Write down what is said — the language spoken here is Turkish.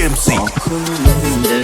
MC.